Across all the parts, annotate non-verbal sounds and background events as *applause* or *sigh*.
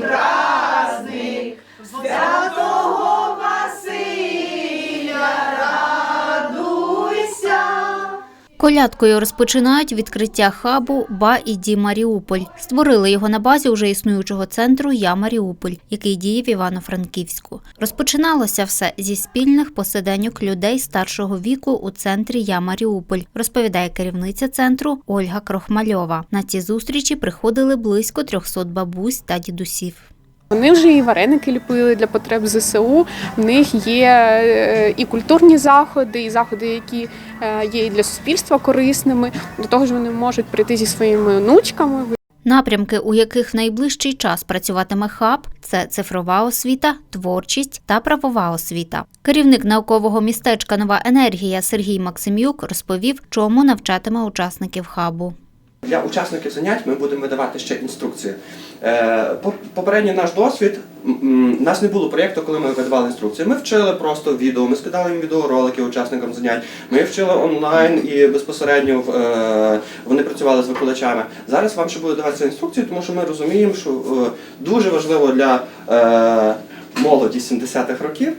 Pra Колядкою розпочинають відкриття хабу Ба і Ді Маріуполь. Створили його на базі уже існуючого центру Я Маріуполь, який діє в Івано-Франківську. Розпочиналося все зі спільних посиденьок людей старшого віку у центрі Я Маріуполь, розповідає керівниця центру Ольга Крохмальова. На ці зустрічі приходили близько 300 бабусь та дідусів. Вони вже і вареники ліпили для потреб ЗСУ. В них є е, і культурні заходи, і заходи, які е, є і для суспільства корисними. До того ж, вони можуть прийти зі своїми онучками. Напрямки, у яких в найближчий час працюватиме хаб, це цифрова освіта, творчість та правова освіта. Керівник наукового містечка Нова енергія Сергій Максимюк розповів, чому навчатиме учасників хабу. Для учасників занять ми будемо видавати ще інструкції. Е, Попередній наш досвід, у нас не було проєкту, коли ми видавали інструкції. Ми вчили просто відео, ми скидали їм відеоролики учасникам занять, ми вчили онлайн і безпосередньо е, вони працювали з викладачами. Зараз вам ще буде даватися інструкції, тому що ми розуміємо, що е, дуже важливо для молоді 70-х років,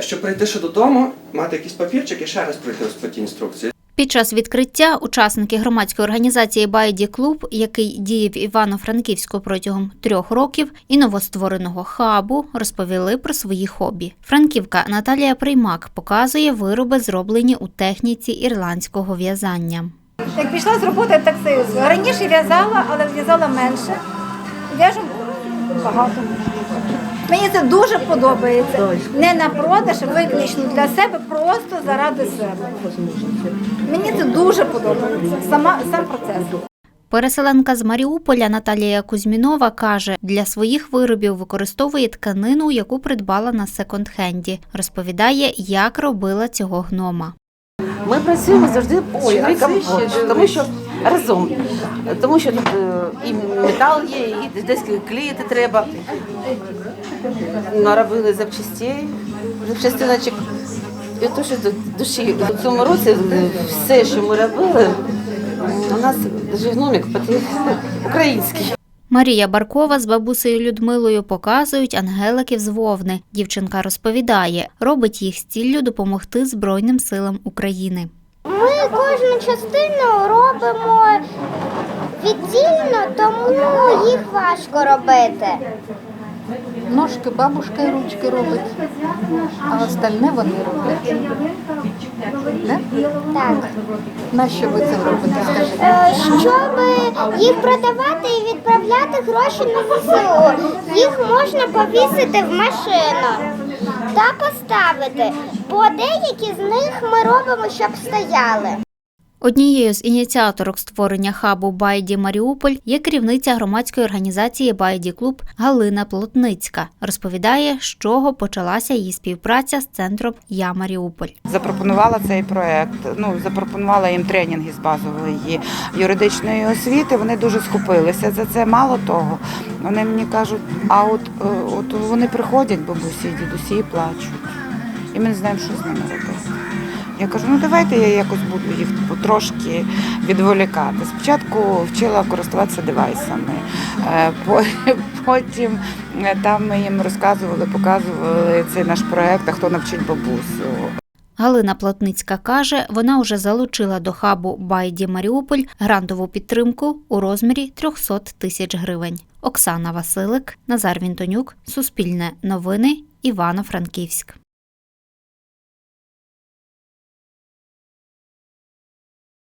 щоб прийти ще додому, мати якийсь папірчик і ще раз пройти ось по ті інструкції. Під час відкриття учасники громадської організації Байді Клуб, який діє в Івано-Франківську протягом трьох років, і новоствореного хабу розповіли про свої хобі. Франківка Наталія Приймак показує вироби, зроблені у техніці ірландського в'язання. Як пішла з роботи таксисту. Раніше в'язала, але в'язала менше. В'яжу багато. Мені це дуже подобається. Не на продаж, виключно для себе, просто заради себе. Мені це дуже подобається. Сама сам процес. Переселенка з Маріуполя Наталія Кузьмінова каже, для своїх виробів використовує тканину, яку придбала на секонд-хенді. Розповідає, як робила цього гнома. Ми працюємо завжди чоловіком, тому що разом. Тому що тут е, і метал є, і десь клеїти треба. Наробили запчастей, запчастиночок. І то, що душі у цьому році е, все, що ми робили, у нас даже гномик український. Марія Баркова з бабусею Людмилою показують ангеликів з Вовни. Дівчинка розповідає, робить їх з ціллю допомогти Збройним силам України. Ми кожну частину робимо віддільно, тому їх важко робити. Ножки бабушка і ручки робить, а остальне вони роблять. Да? Так. На що ви це робите? Скажіть? Е, Щоб їх продавати і відправляти гроші на ЗСУ, їх можна повісити в машину та поставити. Бо деякі з них ми робимо, щоб стояли. Однією з ініціаторок створення хабу Байді Маріуполь є керівниця громадської організації Байді Клуб Галина Плотницька. Розповідає, з чого почалася її співпраця з центром Я Маріуполь. запропонувала цей проект. Ну запропонувала їм тренінги з базової юридичної освіти. Вони дуже схопилися за це. Мало того, вони мені кажуть, а от, е, от вони приходять, бабусі дідусі, і плачуть. І ми не знаємо, що з ними робити. Я кажу, ну давайте я якось буду їх трошки відволікати. Спочатку вчила користуватися девайсами, е, *laughs* потім е, там ми їм розказували, показували цей наш проект, а хто навчить бабусю. Галина Плотницька каже, вона вже залучила до хабу Байді Маріуполь грантову підтримку у розмірі 300 тисяч гривень. Оксана Василик, Назар Вінтонюк, Суспільне новини, Івано-Франківськ.